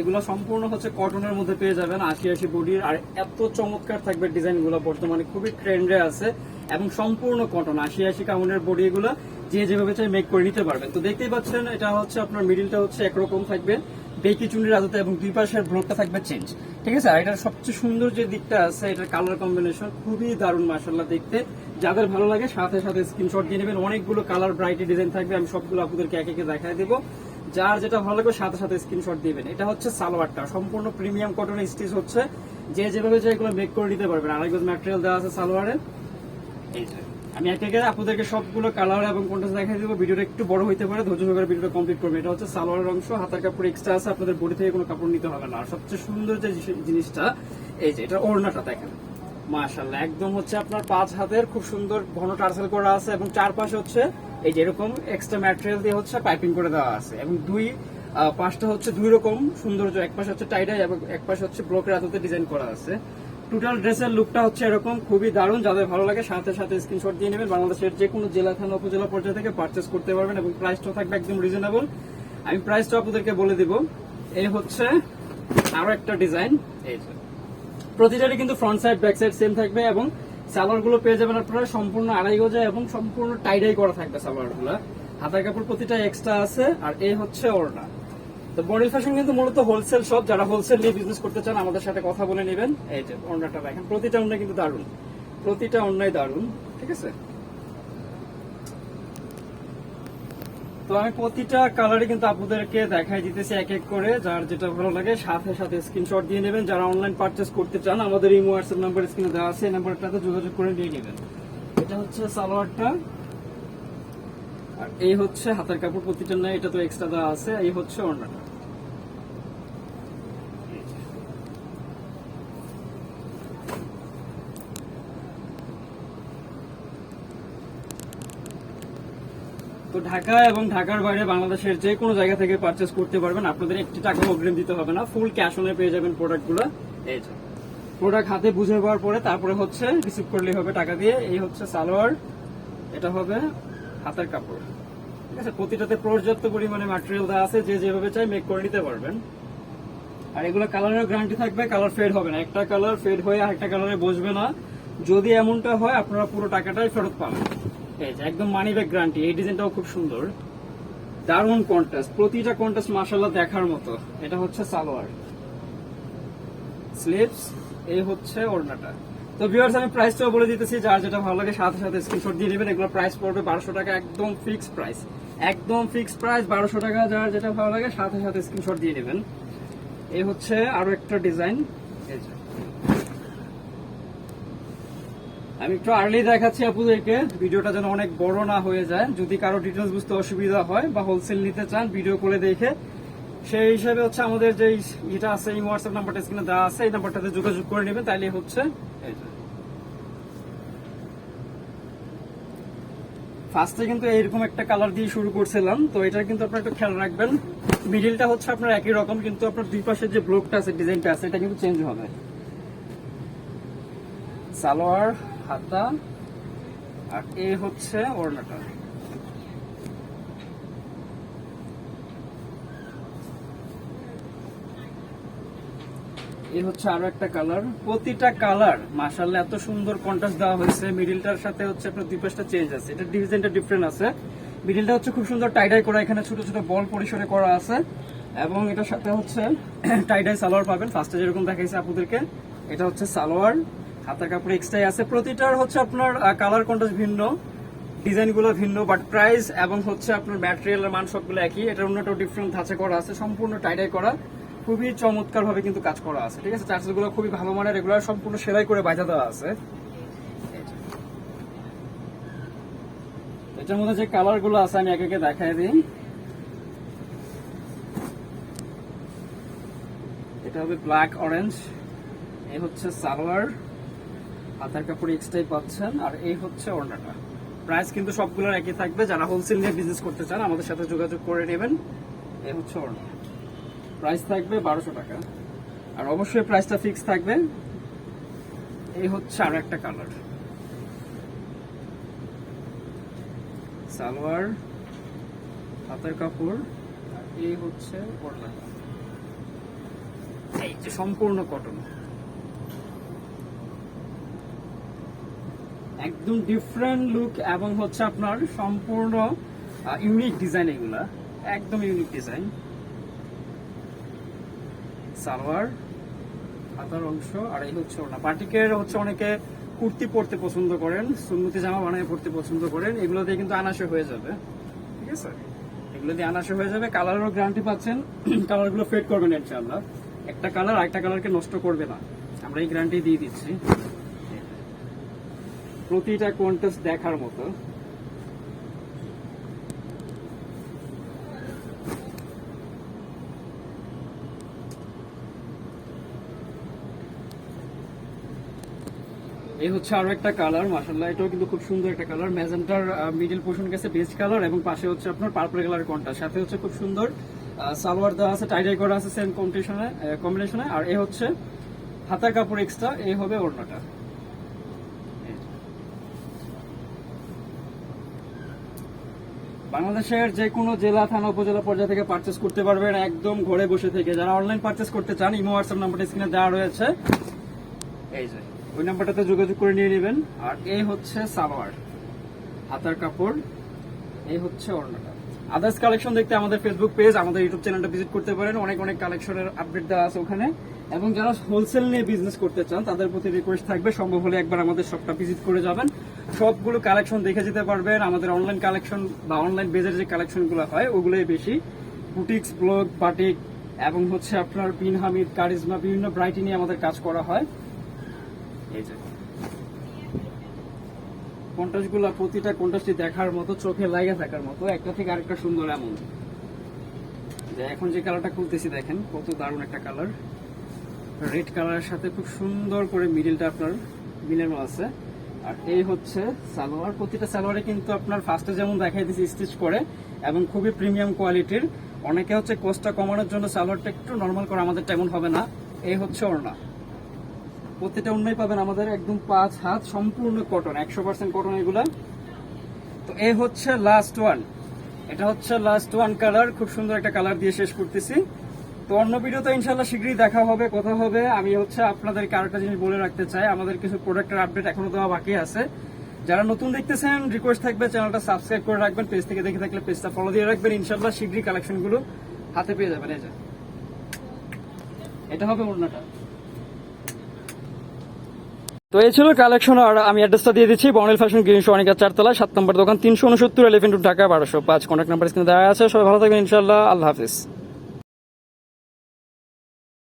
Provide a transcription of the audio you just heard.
এগুলো সম্পূর্ণ হচ্ছে কটনের মধ্যে পেয়ে যাবেন আশি আশি বডির। আর এত চমৎকার থাকবে ডিজাইনগুলো বর্তমানে, খুবই ট্রেন্ডে আছে। এবং সম্পূর্ণ কটন আশি আশি কাউন্টের বডি এগুলো যে যেভাবে চাই মেক করে নিতে পারবেন। তো দেখতেই পাচ্ছেন, এটা হচ্ছে আপনার মিডিলটা হচ্ছে একরকম থাকবে। বেকি চুনির আদতে এবং দুই পাশের ব্লকটা থাকবে চেঞ্জ ঠিক আছে? আর এটার সবচেয়ে সুন্দর যে দিকটা আছে এটার কালার কম্বিনেশন খুবই দারুণ মার্শাল্লাহ দেখতে। যাদের ভালো লাগে, সাথে সাথে স্ক্রিনশট দিয়ে নেবেন। অনেকগুলো কালার ব্রাইটি ডিজাইন থাকবে, আমি সবগুলো আপনাদেরকে একে একে দেখাই দেবো। যার যেটা ভালো লাগবে, সাথে সাথে স্ক্রিনশট দিবেন এটা হচ্ছে সালোয়ারটা। সম্পূর্ণ প্রিমিয়াম কটনের স্টিচ হচ্ছে। যে যেভাবে চাই এগুলো মেক করে নিতে পারবেন। আরেকবার ম্যাটেরিয়াল দেওয়া আছে সালোয়ারের। এই আমি একে একে আপনাদেরকে সবগুলো কালার এবং কন্টেন্ট দেখাই দেবো। ভিডিওটা একটু বড় হইতে পারে, ধৈর্য সহকারে ভিডিওটা কমপ্লিট করবে এটা হচ্ছে সালোয়ারের অংশ, হাতার কাপড় এক্সট্রা আছে, আপনাদের বডি থেকে কোনো কাপড় নিতে হবে না। আর সবচেয়ে সুন্দর যে জিনিসটা, এই যে এটা ওড়নাটা দেখেন। মাশাল্লাহ একদম হচ্ছে আপনার পাঁচ হাতের খুব সুন্দর ঘন টার্সেল করা আছে এবং চারপাশে হচ্ছে এই যে এরকম এক্সট্রা ম্যাটেরিয়াল দিয়ে হচ্ছে পাইপিং করে দেওয়া আছে এবং দুই পাশটা হচ্ছে দুই রকম সৌন্দর্য। এক পাশে হচ্ছে টাইডাই এবং এক পাশে হচ্ছে ব্লকের হাততে ডিজাইন করা আছে। টোটাল ড্রেসের লুকটা হচ্ছে এরকম খুবই দারুণ। যাদের ভালো লাগে সাথে সাথে স্ক্রিনশট দিয়ে নেবেন। বাংলাদেশের যে কোনো জেলা থানা উপজেলা পর্যায়ে থেকে পারচেস করতে পারবেন এবং প্রাইসটাও থাকবে একদম রিজনেবল আমি প্রাইসটা আপনাদেরকে বলে দিব। এই হচ্ছে আরও একটা ডিজাইন এই যে। প্রতিটারই কিন্তু front side back side same থাকবে এবং সালোয়ারগুলো পেয়ে যাবেন আপনারা সম্পূর্ণ আড়াই গজা এবং সম্পূর্ণ টাইডাই করা থাকবে সালোয়ারগুলো হাতার কাপড় প্রতিটা এক্সট্রা আছে। আর এই হচ্ছে ওড়না। তো বডি ফ্যাশন কিন্তু মূলত হোলসেল শপ যারা হোলসেল নিয়ে বিজনেস করতে চান আমাদের সাথে কথা বলে নেবেন। এই যে। ওড়নাটা দেখেন প্রতিটা ওড়না কিন্তু দারুণ। প্রতিটা ওড়নাই দারুণ ঠিক আছে? তো আমি প্রতিটা কালারই কিন্তু আপনাদেরকে দেখাই দিতেছি এক এক করে। যার যেটা ভালো লাগে সাথে সাথে স্ক্রিনশট দিয়ে নেবেন। যারা অনলাইন পারচেস করতে চান আমাদের এই হোয়াটসঅ্যাপ নাম্বার স্ক্রিনে দেওয়া আছে এই নাম্বারটাতে যোগাযোগ করে নিয়ে নেবেন। এটা হচ্ছে সালোয়ারটা। আর এই হচ্ছে হাতের কাপড় প্রতিটা নয় এটা তো এক্সট্রা দেওয়া আছে। এই হচ্ছে ওড়নাটা তো ঢাকা এবং ঢাকার বাইরে বাংলাদেশের যে কোনো জায়গা থেকে পারচেস করতে পারবেন। আপনাদের একটি টাকা অগ্রিম দিতে হবে না। ফুল ক্যাশ অনে পেয়ে যাবেন প্রোডাক্টগুলো এই যে। প্রোডাক্ট হাতে বুঝে পাওয়ার পরে তারপরে হচ্ছে রিসিভ করলেই হবে টাকা দিয়ে। এই হচ্ছে সালোয়ার। এটা হবে হাতের কাপড়। ঠিক আছে? প্রতিটাতে পর্যাপ্ত পরিমাণে ম্যাটেরিয়াল দেওয়া আছে। যে যেভাবে চাই মেক করে নিতে পারবেন। আর এগুলো কালারের গ্যারান্টি থাকবে কালার ফেড হবে না। একটা কালার ফেড হয়ে আরেকটা কালারে বসবে না। যদি এমনটা হয়, আপনারা পুরো টাকাটাই ফেরত পাবেন। এই যে একদম মানি ব্যাগ গ্যারান্টি এই ডিজাইনটাও খুব সুন্দর। দারুণ কন্ট্রাস্ট প্রতিটা কন্ট্রাস্ট মাসাল্লাহ দেখার মতো। এটা হচ্ছে সালোয়ার। স্লিপস এই হচ্ছে ওড়নাটা। তো ভিউয়ার্স আমি প্রাইসটাও বলে দিতেছি, যার যেটা ভালো লাগে সাথে সাথে স্ক্রিনশট দিয়ে নেবেন। এগুলো প্রাইস পড়বে বারোশো টাকা, একদম ফিক্সড প্রাইস একদম ফিক্সড প্রাইস বারোশো টাকা, যার যেটা ভালো লাগে সাথে সাথে স্ক্রিনশট দিয়ে নেবেন। এই হচ্ছে আরও একটা ডিজাইন এই যে। আমি একটু আর্লি দেখাচ্ছি আপুদেরকে। ভিডিওটা যেন অনেক বড় না হয়ে যায়। যদি কারও ডিটেলস বুঝতে অসুবিধা হয় বা হোলসেল নিতে চান ভিডিও করে দেখে। সেই হিসাবে হচ্ছে আমাদের যে এটা আছে, এই হোয়াটসঅ্যাপ নাম্বারটা স্ক্রিনে দেওয়া আছে, এই নাম্বারটাতে যোগাযোগ করে নেবেন, তাইলে হচ্ছে ফার্স্টে কিন্তু এইরকম একটা কালার দিয়ে শুরু করছিলাম, তো এটা কিন্তু আপনার একটু খেয়াল রাখবেন। মিডিলটা হচ্ছে আপনার একই রকম, কিন্তু আপনার দুই পাশের যে ব্লকটা আছে ডিজাইনটা আছে, এটা কিন্তু চেঞ্জ হবে। সালোয়ার হাতা আর এ হচ্ছে ওড়নাটা। এই হচ্ছে আরও একটা কালার। প্রতিটা কালার এত সুন্দর কন্ট্রাস্ট দেওয়া হয়েছে। মিডিলটার সাথে হচ্ছে আপনার দুই চেঞ্জ আছে। এটা ডিজাইনটা ডিফারেন্ট আছে। মিডিলটা হচ্ছে খুব সুন্দর টাইডাই করা। এখানে ছোট ছোট বল পরিসরে করা আছে। এবং এটার সাথে হচ্ছে টাইডাই সালোয়ার পাবেন। ফার্স্টে যেরকম দেখাইছে আপনাদেরকে, এটা হচ্ছে সালোয়ার। হাতার কাপড় এক্সট্রাই আছে। প্রতিটার হচ্ছে আপনার কালার কন্ট্রাস্ট ভিন্ন, ডিজাইনগুলো ভিন্ন বাট প্রাইস এবং হচ্ছে আপনার ম্যাটেরিয়ালের মান সবগুলো একই। এটার অন্যটাও ডিফারেন্ট ধাঁচে করা আছে, সম্পূর্ণ টাইডাই করা। খুবই চমৎকার ভাবে কিন্তু কাজ করা আছে, ঠিক আছে? চার্জেসগুলো খুবই ভালো মানের রেগুলার সম্পূর্ণ সেলাই করে বাজা দেওয়া আছে। এটার মধ্যে যে কালারগুলো আছে, আমি একে একে দেখাই দিই। এটা হবে ব্ল্যাক অরেঞ্জ এই হচ্ছে সালোয়ার। হাতার কাপড় এক্সট্রাই পাচ্ছেন, আর এই হচ্ছে ওড়নাটা। প্রাইস কিন্তু সবগুলোর একই থাকবে, যারা হোলসেল নিয়ে বিজনেস করতে চান, আমাদের সাথে যোগাযোগ করে নেবেন। এই হচ্ছে ওড়না। প্রাইস থাকবে বারোশো টাকা। আর অবশ্যই প্রাইসটা ফিক্স থাকবে। এই হচ্ছে আর একটা কালার সালোয়ার হাতের কাপড়, আর এই হচ্ছে ওড়না এই যে সম্পূর্ণ কটন একদম ডিফারেন্ট লুক এবং হচ্ছে আপনার সম্পূর্ণ ইউনিক ডিজাইন এগুলা। একদম ইউনিক ডিজাইন সালোয়ার, হাতার অংশ, আর এই হচ্ছে ওনা পার্টিকের হচ্ছে অনেকে কুর্তি পরতে পছন্দ করেন, সুন্নতি জামা বানিয়ে পরতে পছন্দ করেন, এগুলো দিয়ে কিন্তু আনাসে হয়ে যাবে। ঠিক আছে? এগুলো দিয়ে আনাসে হয়ে যাবে। কালারেরও গ্যারান্টি পাচ্ছেন। কালারগুলো ফেড করবেন ইনশাআল্লাহ। একটা কালার আরেকটা কালারকে নষ্ট করবে না। আমরা এই গ্যারান্টি দিয়ে দিচ্ছি। প্রতিটা কন্টেস্ট দেখার মতো। এই হচ্ছে আরও একটা কালার মাসাল্লাহ এটাও কিন্তু খুব সুন্দর একটা কালার ম্যাজেন্টার মিডিল পোর্শন গেছে বেস্ট কালার এবং পাশে হচ্ছে আপনার পার্পল কালার কন্ট্রাস্ট সাথে হচ্ছে খুব সুন্দর সালোয়ার দেওয়া আছে টাইডাই করা আছে সেম কম্পিটিশনে কম্বিনেশনে আর এ হচ্ছে হাতার কাপড় এক্সট্রা এই হবে ওড়নাটা। বাংলাদেশের যে কোনো জেলা, থানা, উপজেলা পর্যায়ে থেকে পারচেস করতে পারবেন, একদম ঘরে বসে থেকে। যারা অনলাইন পারচেস করতে চান, ইমো হোয়াটসঅ্যাপ নাম্বারটা স্ক্রিনে দেওয়া রয়েছে। এই যে, ওই নাম্বারটাতে যোগাযোগ করে নিয়ে নেবেন। আর এই হচ্ছে সালোয়ার, হাতার কাপড়। এই হচ্ছে ওড়নাটা। আদার্স কালেকশন দেখতে আমাদের ফেসবুক পেজ আমাদের ইউটিউব চ্যানেলটা ভিজিট করতে পারেন। অনেক অনেক কালেকশনের আপডেট দেওয়া আছে ওখানে। এবং যারা হোলসেল নিয়ে বিজনেস করতে চান, তাদের প্রতি রিকোয়েস্ট থাকবে। সম্ভব হলে একবার আমাদের শপটা ভিজিট করে যাবেন। সবগুলো কালেকশন দেখে যেতে পারবেন। আমাদের অনলাইন কালেকশন বা অনলাইন বেজের যে কালেকশনগুলো হয়, ওগুলোই বেশি। বুটিক্স ব্লগ বাটিক এবং হচ্ছে আপনার বিন হামিদ কারিজমা বিভিন্ন ব্রাইটি নিয়ে আমাদের কাজ করা হয়। এই যে। কন্ট্রাস্টগুলা প্রতিটা কন্ট্রাস্টই দেখার মতো, চোখে লাগে থাকার মতো। একটা থেকে আরেকটা সুন্দর এমন। যে এখন যে কালারটা খুলতেছি দেখেন, কত দারুণ একটা কালার রেড কালারের সাথে খুব সুন্দর করে মিডিলটা আপনার মিলানো আছে। আর এই হচ্ছে সালোয়ার। প্রতিটা সালোয়ারে কিন্তু আপনার ফার্স্টে যেমন দেখাই দিচ্ছি স্টিচ করে এবং খুবই প্রিমিয়াম কোয়ালিটির অনেকে হচ্ছে কোস্টটা কমানোর জন্য সালোয়ারটা একটু নর্মাল করে, আমাদের তেমন হবে না। এই হচ্ছে ওড়না। প্রত্যেকটা অন্যই পাবেন আমাদের একদম পাঁচ হাত সম্পূর্ণ কটন একশো পার্সেন্ট কটন এগুলা। তো এই হচ্ছে লাস্ট ওয়ান এটা হচ্ছে লাস্ট ওয়ান কালার খুব সুন্দর একটা কালার দিয়ে শেষ করতেছি। তো অন্য ভিডিওতে ইনশাল্লাহ শীঘ্রই দেখা হবে, কথা হবে। আমি হচ্ছে আপনাদেরকে আরেকটা জিনিস বলে রাখতে চাই। আমাদের কিছু প্রোডাক্টের আপডেট এখনও দেওয়া বাকি আছে। যারা নতুন দেখতেছেন রিকোয়েস্ট থাকবে চ্যানেলটা সাবস্ক্রাইব করে রাখবেন। পেজ থেকে দেখে থাকলে পেজটা ফলো দিয়ে রাখবেন। ইনশাল্লাহ শীঘ্রই কালেকশনগুলো হাতে পেয়ে যাবেন। এই যে। এটা হবে অন্যটা তো এই ছিল কালেকশন আর আমি অ্যাড্রেসটা দিয়ে দিচ্ছি। বনেল ফ্যাশন গ্রিন সোনিকা চারতলা, সাত নম্বর দোকান, তিনশো উনসত্তর এলিভেন টু ঢাকা, বারোশো পাঁচ। কন্ট্যাক্ট নাম্বার স্ক্রিনে দেওয়া আছে। সবাই ভালো থাকবেন ইনশাল্লাহ আল্লাহ হাফিজ।